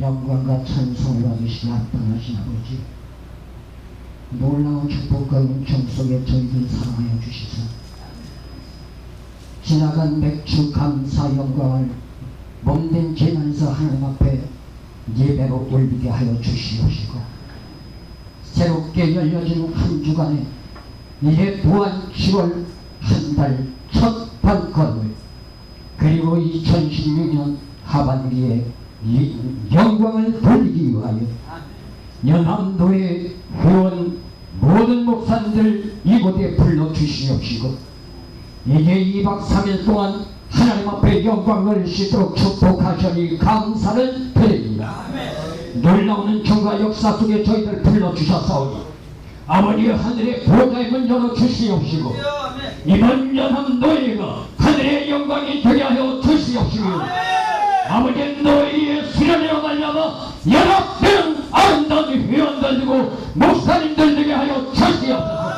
영광과 찬송을 받으시기 합당하신 아버지? 놀라운 축복과 은총 속에 저희들 사랑하여 주시사. 지나간 맥주 감사 영광을 몸된 재난에서 하나님 앞에 예배로 올리게 하여 주시옵시고 새롭게 열려진 한 주간에 이제 또한 10월 한 달 첫 발걸음을 그리고 2016년 하반기에 이 영광을 돌리기 위하여 연암도의 회원 모든 목사님들 이곳에 불러주시옵시고 이제 2박 3일 동안 하나님 앞에 영광을 씻도록 축복하시니 감사를 드립니다. 놀라운 정과 역사 속에 저희들 불러주셨사오니 아버지 하늘의 보좌의 문 열어주시옵시고 이번 연합 노예가 하늘의 영광이 되게 하여 주시옵시고 아버지 너희의 수련회로 말미암아 연합되는 아름다운 회원들 되고 목사님들 되게 하여 주시옵소서.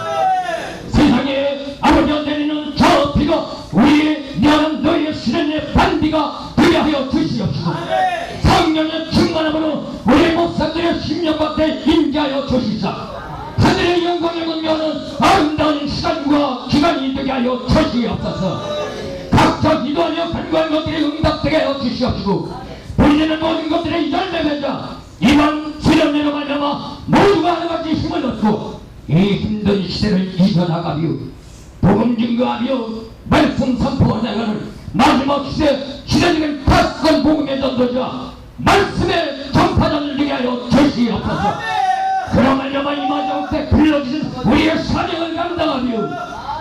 세상에 아버지 내리는 저 비가 우리의 연합 너희의 수련회 반비가 되게 하여 주시옵소서. 성령의 충만함으로 우리 목사들의 심령 밖에 임재하여 주시사. 하늘의 영광을 문명하는 아름다운 시간과 기간이 되게 하여 주시옵소서. 각자 기도하며 간구한 것들이 하여 주시옵시고 보이는 모든 것들의 열매 맺자 이번 수련회로 말미암아 모두가 하나같이 힘을 얻고 이 힘든 시대를 이겨나가며 복음 증거하며 말씀 선포하나가는 마지막 시대 시대적인 파스권 복음의 전도자 말씀의 전파자를 되게 하여 주시옵소서. 그러 말미암아 이 마지막 때 불러주신 우리의 사명을 감당하며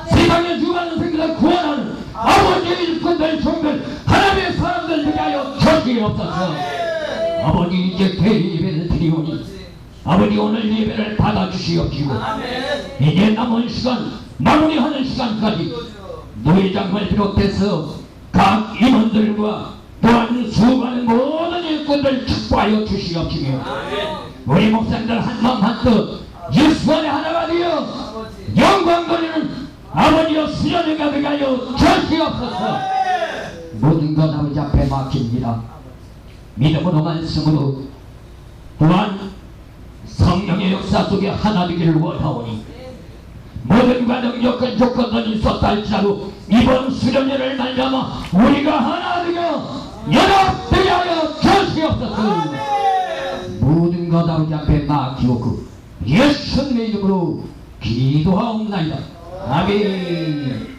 세상의 수많은 생들을 구원하는 아버지의 일꾼들 종들 하나님의 사람들 되게 하여 주시옵소서 아버지 이제 대예배를 드리오니 아버지 오늘 예배를 받아주시옵시고 이제 남은 시간 마무리하는 시간까지 노회장을 비롯해서 각 임원들과 또한 수많은 모든 일꾼들 축복하여 주시옵시며 우리 목사님들 한마음 한뜻 예수 안에 하나가 되어 영광 돌리는 아버지여 수련회가 되게 하여 주시옵소서. 모든 것 아버지 앞에 맡깁니다 믿음으로 말씀으로 또한 성령의 역사 속에 하나 되기를 원하오니 모든 과정 여건 조건들이 있었다 할지라도 이번 수련회를 말미암아 우리가 하나 되어 연합되게 하여 주시옵소서. 모든 것 아버지 앞에 맡기고 예수님의 이름으로 기도하옵나이다. 아멘